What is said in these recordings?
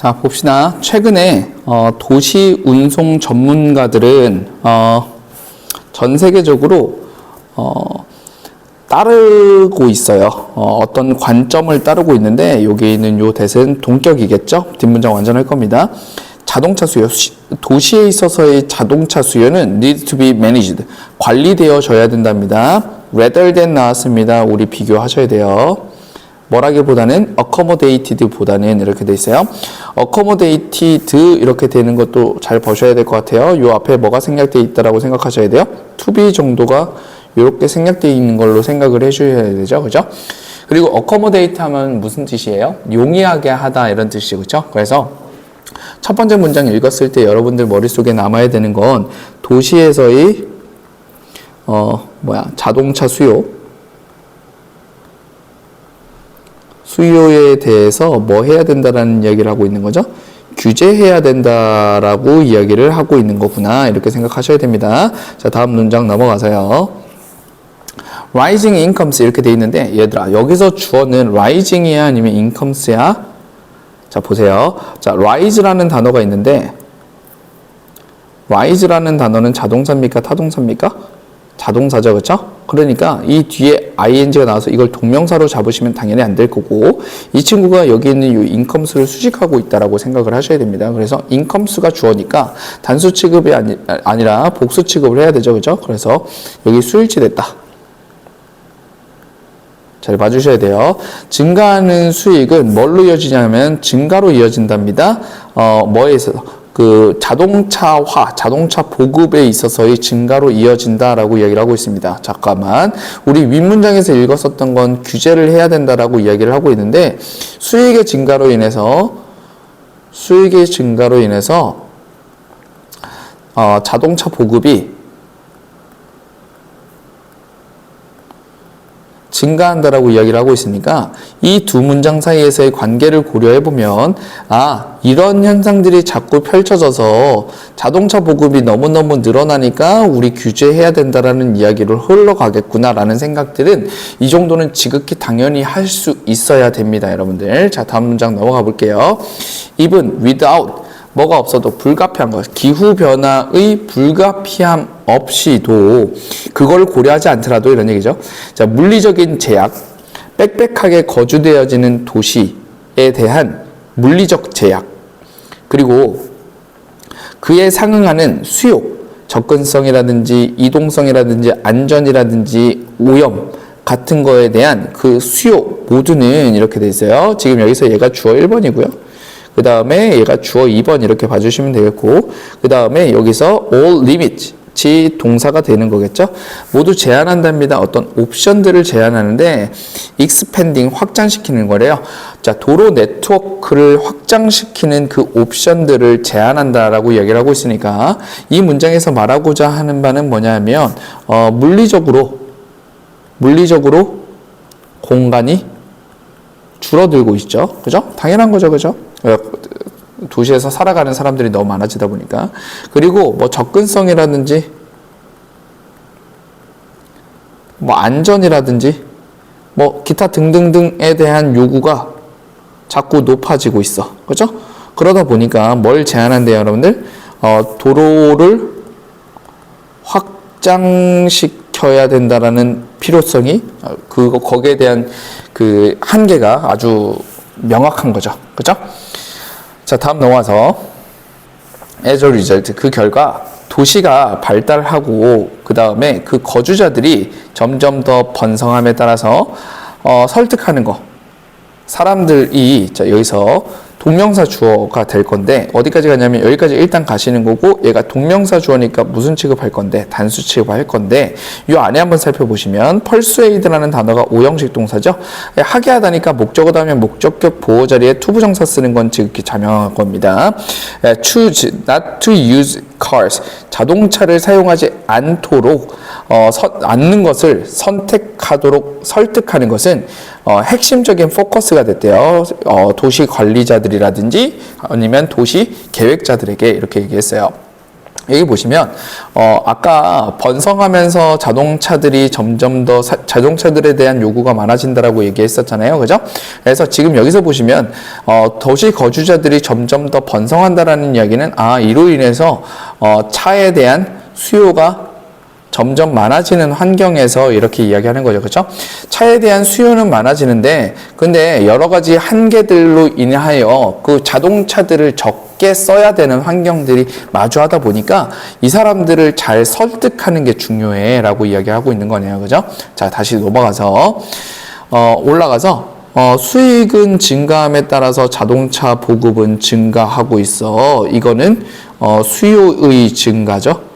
자, 봅시다. 최근에 어, 도시 운송 전문가들은 어, 전 세계적으로 어, 따르고 있어요. 어, 떤 관점을 따르고 있는데 여기 있는 요 대세는 동격이겠죠. 뒷문장 완전할 겁니다. 자동차 수요, 시- 도시에 있어서의 자동차 수요는 need to be managed, 관리되어져야 된답니다. rather than 나왔습니다. 우리 비교하셔야 돼요. 뭐라기보다는 accommodated 보다는 이렇게 돼 있어요. accommodated 이렇게 되는 것도 잘 보셔야 될 것 같아요. 요 앞에 뭐가 생략되어 있다라고 생각하셔야 돼요. to be 정도가 이렇게 생략되어 있는 걸로 생각을 해주셔야 되죠. 그죠? 그리고 accommodate 하면 무슨 뜻이에요? 용이하게 하다 이런 뜻이죠. 그죠? 그래서 첫 번째 문장 읽었을 때 여러분들 머릿속에 남아야 되는 건 도시에서의 어 뭐야 자동차 수요 수요에 대해서 뭐 해야 된다라는 이야기를 하고 있는 거죠. 규제해야 된다라고 이야기를 하고 있는 거구나 이렇게 생각하셔야 됩니다. 자 다음 문장 넘어가서요. rising incomes 이렇게 돼 있는데 얘들아 여기서 주어는 rising이야 아니면 incomes야? 자 보세요. 자 rise라는 단어가 있는데 rise라는 단어는 자동사입니까 타동사입니까? 자동사죠, 그렇죠? 그러니까 이 뒤에 ing가 나와서 이걸 동명사로 잡으시면 당연히 안 될 거고 이 친구가 여기 있는 이 income수를 수식하고 있다라고 생각을 하셔야 됩니다. 그래서 income수가 주어니까 단수 취급이 아니, 아니라 복수 취급을 해야 되죠, 그렇죠? 그래서 여기 수일치 됐다. 잘 봐주셔야 돼요. 증가하는 수익은 뭘로 이어지냐면 증가로 이어진답니다. 어, 뭐에 있어서 그 자동차화, 자동차 보급에 있어서의 증가로 이어진다라고 이야기를 하고 있습니다. 잠깐만. 우리 윗문장에서 읽었었던 건 규제를 해야 된다라고 이야기를 하고 있는데 수익의 증가로 인해서 수익의 증가로 인해서 어, 자동차 보급이 증가한다라고 이야기를 하고 있으니까 이 두 문장 사이에서의 관계를 고려해 보면 아 이런 현상들이 자꾸 펼쳐져서 자동차 보급이 너무너무 늘어나니까 우리 규제해야 된다라는 이야기로 흘러가겠구나라는 생각들은 이 정도는 지극히 당연히 할 수 있어야 됩니다 여러분들. 자 다음 문장 넘어가 볼게요. Even without 뭐가 없어도 불가피한 것, 기후 변화의 불가피함 없이도 그걸 고려하지 않더라도 이런 얘기죠. 자, 물리적인 제약, 빽빽하게 거주되어지는 도시에 대한 물리적 제약, 그리고 그에 상응하는 수요, 접근성이라든지 이동성이라든지 안전이라든지 오염 같은 거에 대한 그 수요 모두는 이렇게 돼 있어요. 지금 여기서 얘가 주어 1번이고요. 그 다음에 얘가 주어 2번 이렇게 봐주시면 되겠고 그 다음에 여기서 all limits 지 동사가 되는 거겠죠. 모두 제한한답니다. 어떤 옵션들을 제한하는데 expanding 확장시키는 거래요. 자 도로 네트워크를 확장시키는 그 옵션들을 제한한다라고 이야기를 하고 있으니까 이 문장에서 말하고자 하는 바는 뭐냐면 어, 물리적으로 물리적으로 공간이 줄어들고 있죠. 그죠? 당연한 거죠. 그죠? 어, 도시에서 살아가는 사람들이 너무 많아지다 보니까. 그리고 뭐 접근성이라든지 뭐 안전이라든지 뭐 기타 등등등에 대한 요구가 자꾸 높아지고 있어. 그죠? 그러다 보니까 뭘 제한한대요, 여러분들? 어, 도로를 확장시켜야 된다라는 필요성이 어, 그거 거기에 대한 그 한계가 아주 명확한 거죠. 그죠? 자, 다음 넘어와서 as a result 그 결과 도시가 발달하고 그 다음에 그 거주자들이 점점 더 번성함에 따라서 어, 설득하는 거 사람들이 자, 여기서 동명사 주어가 될 건데 어디까지 가냐면 여기까지 일단 가시는 거고 얘가 동명사 주어니까 무슨 취급할 건데 단수 취급할 건데 이 안에 한번 살펴보시면 persuade라는 단어가 오형식 동사죠. 예, 하게 하다니까 목적어 다음에 목적격 보호 자리에 투부정사 쓰는 건 지극히 자명한 겁니다. 예, choose not to use cars 자동차를 사용하지 않도록 어, 서, 않는 것을 선택하도록 설득하는 것은 어, 핵심적인 포커스가 됐대요. 어, 도시 관리자들 이라든지 아니면 도시 계획자들에게 이렇게 얘기했어요. 여기 보시면 어 아까 번성하면서 자동차들이 점점 더 사- 자동차들에 대한 요구가 많아진다라고 얘기했었잖아요. 그죠? 그래서 지금 여기서 보시면 어 도시 거주자들이 점점 더 번성한다라는 이야기는 아 이로 인해서 어 차에 대한 수요가 점점 많아지는 환경에서 이렇게 이야기하는 거죠. 그렇죠? 차에 대한 수요는 많아지는데 근데 여러 가지 한계들로 인하여 그 자동차들을 적게 써야 되는 환경들이 마주하다 보니까 이 사람들을 잘 설득하는 게 중요해라고 이야기하고 있는 거네요. 그죠? 자, 다시 넘어가서 어, 올라가서 어, 수익은 증가함에 따라서 자동차 보급은 증가하고 있어. 이거는 어, 수요의 증가죠.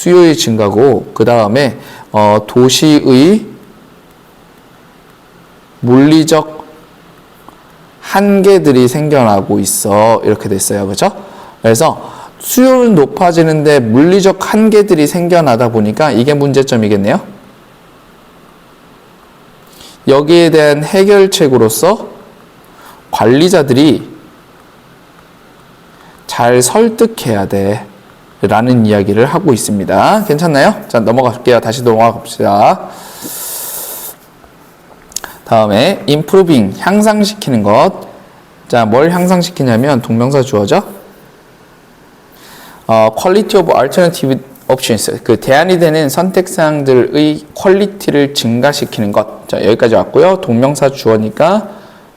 수요의 증가고 그 다음에 어, 도시의 물리적 한계들이 생겨나고 있어. 이렇게 됐어요. 그죠? 그래서 수요는 높아지는데 물리적 한계들이 생겨나다 보니까 이게 문제점이겠네요. 여기에 대한 해결책으로서 관리자들이 잘 설득해야 돼. 라는 이야기를 하고 있습니다. 괜찮나요? 자, 넘어갈게요. 다시 넘어가 봅시다. 다음에 improving, 향상시키는 것. 자, 뭘 향상시키냐면 동명사 주어죠. 어, quality of alternative options. 그 대안이 되는 선택 사항들의 퀄리티를 증가시키는 것. 자, 여기까지 왔고요. 동명사 주어니까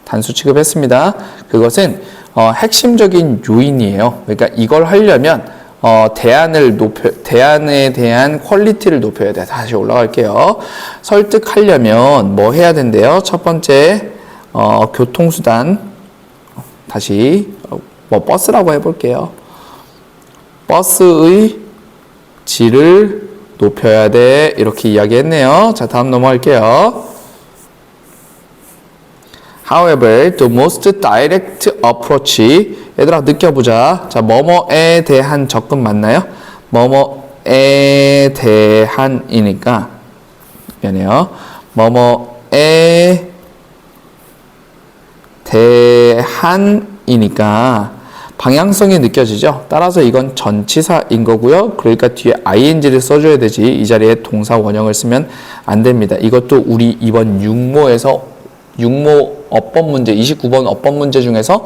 단수 취급했습니다. 그것은 어, 핵심적인 요인이에요. 그러니까 이걸 하려면 어, 대안을 높여, 대안에 대한 퀄리티를 높여야 돼. 다시 올라갈게요. 설득하려면 뭐 해야 된대요? 첫 번째, 어, 교통수단. 다시, 어, 뭐, 버스라고 해볼게요. 버스의 질을 높여야 돼. 이렇게 이야기했네요. 자, 다음 넘어갈게요. However, the most direct approach 얘들아 느껴보자. 자, 뭐뭐에 대한 접근 맞나요? 뭐뭐에 대한이니까 미안해요. 뭐뭐에 대한이니까 방향성이 느껴지죠? 따라서 이건 전치사인 거고요. 그러니까 뒤에 ing를 써줘야 되지. 이 자리에 동사 원형을 쓰면 안 됩니다. 이것도 우리 이번 육모에서 육모 어법 문제 29번 어법 문제 중에서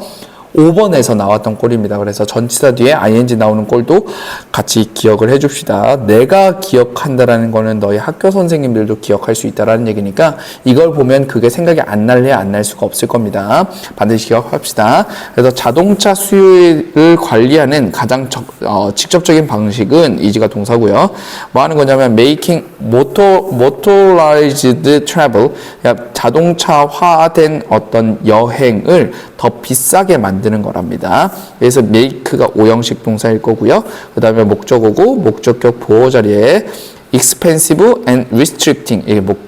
5번에서 나왔던 꼴입니다. 그래서 전치사 뒤에 ing 나오는 꼴도 같이 기억을 해줍시다. 내가 기억한다라는 거는 너희 학교 선생님들도 기억할 수 있다라는 얘기니까 이걸 보면 그게 생각이 안 날래 안날 수가 없을 겁니다. 반드시 기억합시다. 그래서 자동차 수요를 관리하는 가장 적, 어, 직접적인 방식은 이지가 동사고요. 뭐 하는 거냐면 making motor, motorized travel 자동차화된 어떤 여행을 더 비싸게 만드는 거랍니다. 그래서 make가 오형식 동사일 거고요. 그 다음에 목적어고 목적격 보호 자리에 expensive and restricting 이게 목,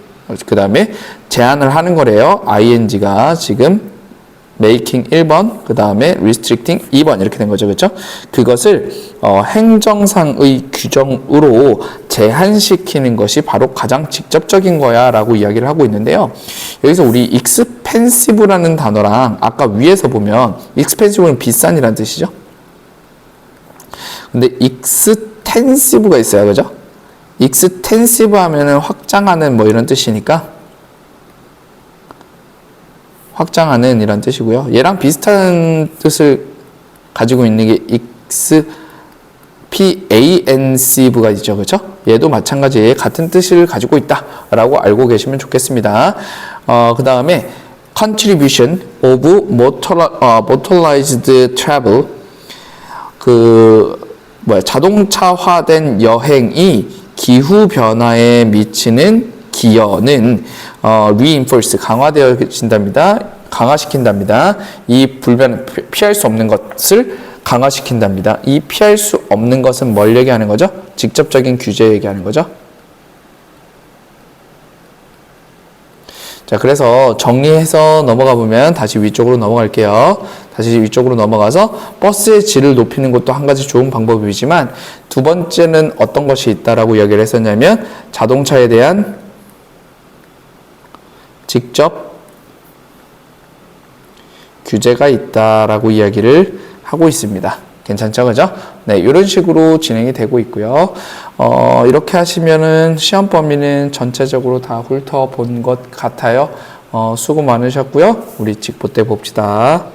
그 다음에 제한을 하는 거래요. ing가 지금 making 1번, 그 다음에 restricting 2번 이렇게 된 거죠. 그렇죠? 그것을 어, 행정상의 규정으로 제한시키는 것이 바로 가장 직접적인 거야 라고 이야기를 하고 있는데요. 여기서 우리 expensive라는 단어랑 아까 위에서 보면 expensive는 비싼이라는 뜻이죠. 근데 extensive가 있어요. 그죠? extensive 하면은 확장하는 뭐 이런 뜻이니까 확장하는 이란 뜻이고요. 얘랑 비슷한 뜻을 가지고 있는 게 v가 있죠. 그렇죠? 얘도 마찬가지 같은 뜻을 가지고 있다라고 알고 계시면 좋겠습니다. 어, 그 다음에 contribution of 어, motorized travel 그 뭐야 자동차화된 여행이 기후 변화에 미치는 기여는 어, reinforce 강화되어진답니다. 강화시킨답니다. 이 불변 피할 수 없는 것을 강화시킨답니다. 이 피할 수 없는 것은 뭘 얘기하는 거죠? 직접적인 규제 얘기하는 거죠. 자, 그래서 정리해서 넘어가 보면 다시 위쪽으로 넘어갈게요. 다시 위쪽으로 넘어가서 버스의 질을 높이는 것도 한 가지 좋은 방법이지만 두 번째는 어떤 것이 있다라고 이야기를 했었냐면 자동차에 대한 직접 규제가 있다라고 이야기를 하고 있습니다. 괜찮죠? 그죠? 네. 네, 이런 식으로 진행이 되고 있고요. 어, 이렇게 하시면은 시험 범위는 전체적으로 다 훑어본 것 같아요. 어, 수고 많으셨고요. 우리 직보 때 봅시다.